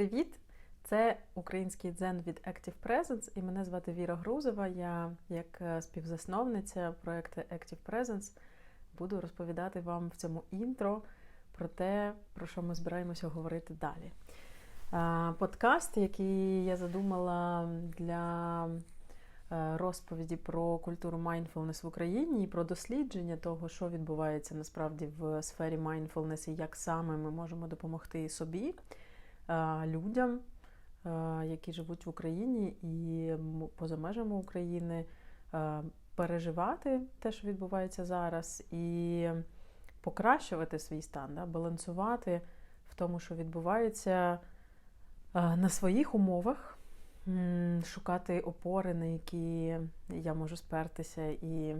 привіт! Це український дзен від Active Presence і мене звати Віра Грузова. Я, як е, співзасновниця проекту Active Presence, буду розповідати вам в цьому інтро про те, про що ми збираємося говорити далі. Подкаст, який я задумала для е, розповіді про культуру mindfulness в Україні і про дослідження того, що відбувається насправді в сфері mindfulness і як саме ми можемо допомогти собі людям, які живуть в Україні і поза межами України, переживати те, що відбувається зараз, і покращувати свій стан, да, балансувати в тому, що відбувається на своїх умовах, шукати опори, на які я можу спертися і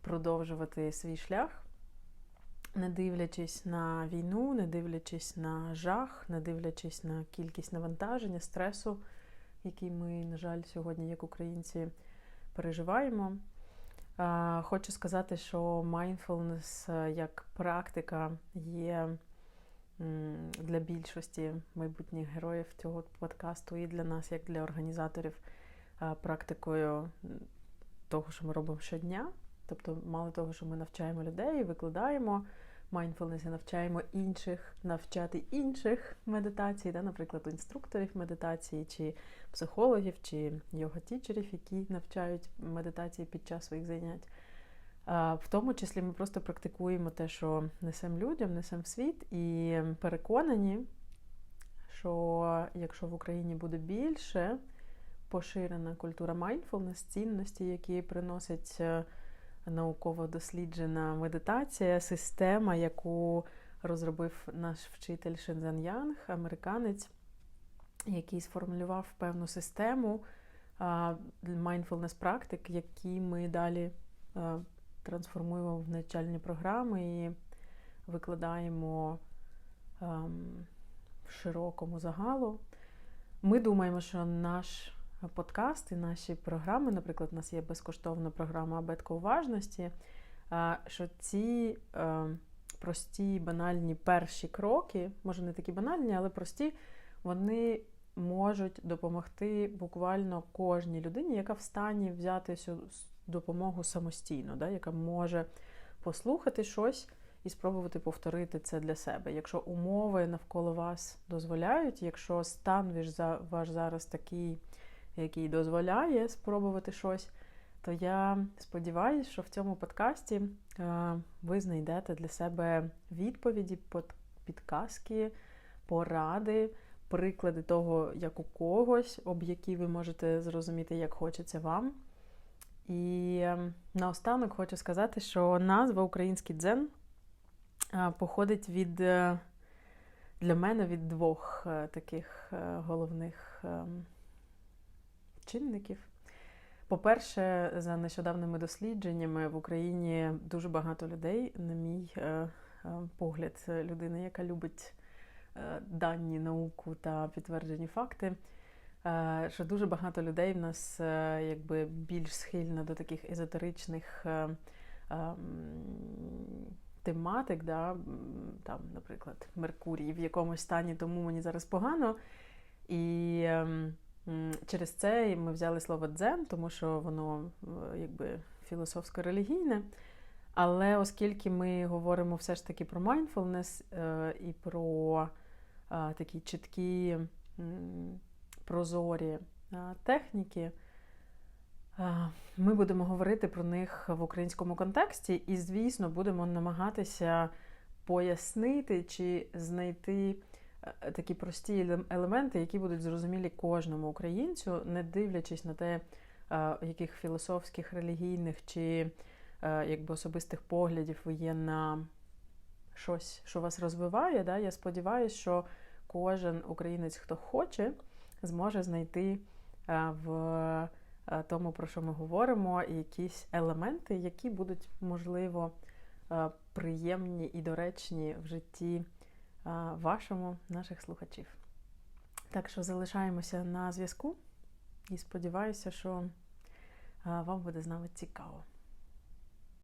продовжувати свій шлях не дивлячись на війну, не дивлячись на жах, не дивлячись на кількість навантаження, стресу, який ми, на жаль, сьогодні, як українці, переживаємо. Хочу сказати, що mindfulness е, як практика є для більшості майбутніх героїв цього подкасту і для нас, як для організаторів, практикою того, що ми робимо щодня. Тобто, мало того, що ми навчаємо людей, викладаємо mindfulness і навчаємо інших, навчати інших медитацій, да, наприклад, інструкторів медитації, чи психологів, чи йога-тічерів, які навчають медитації під час своїх занять. В тому числі ми просто практикуємо те, що несемо людям, несемо в світ, і переконані, що якщо в Україні буде більше поширена культура mindfulness, цінності, які приносять е, науково досліджена медитація, система, яку розробив наш вчитель Шензен Янг, американець, який сформулював певну систему mindfulness практик, які ми далі трансформуємо в навчальні програми і викладаємо в широкому загалу. Ми думаємо, що наш подкасти, наші програми. Наприклад, у нас є безкоштовна програма абетка уважності. Що ці е, прості, банальні перші кроки, може не такі банальні, але прості, вони можуть допомогти буквально кожній людині, яка в стані взяти цю допомогу самостійно, да, яка може послухати щось і спробувати повторити це для себе. Якщо умови навколо вас дозволяють, якщо стан ваш зараз такий який дозволяє спробувати щось, то я сподіваюся, що в цьому подкасті е, ви знайдете для себе відповіді, підказки, поради, приклади того, як у когось, об які ви можете зрозуміти, як хочеться вам. І е, наостанок хочу сказати, що назва Український дзен е, походить від для мене від двох таких головних ем, чинників. По-перше, за нещодавними дослідженнями в Україні дуже багато людей, на мій е, е, погляд, людини, яка любить е, дані, науку та підтверджені факти. Що дуже багато людей в нас якби більш схильно до таких езотеричних тематик, да, там, наприклад, Меркурій в якомусь стані, тому мені зараз погано. І ем, Через це ми взяли слово дзен, тому що воно е, якби філософсько-релігійне. Але оскільки ми говоримо все ж таки про mindfulness е, і про е, такі чіткі прозорі техніки, ми будемо говорити про них в українському контексті, і, звісно, будемо намагатися пояснити чи знайти. Е, такі прості елементи, які будуть зрозумілі кожному українцю, не дивлячись на те, е, яких філософських, релігійних чи е, якби особистих поглядів ви є на щось, що вас розвиває. Да? Я сподіваюся, що кожен українець, хто хоче, зможе знайти в тому, про що ми говоримо, якісь елементи, які будуть, можливо, приємні і доречні в житті вашому, наших слухачів. Так що залишаємося на зв'язку і сподіваюся, що вам буде з нами цікаво.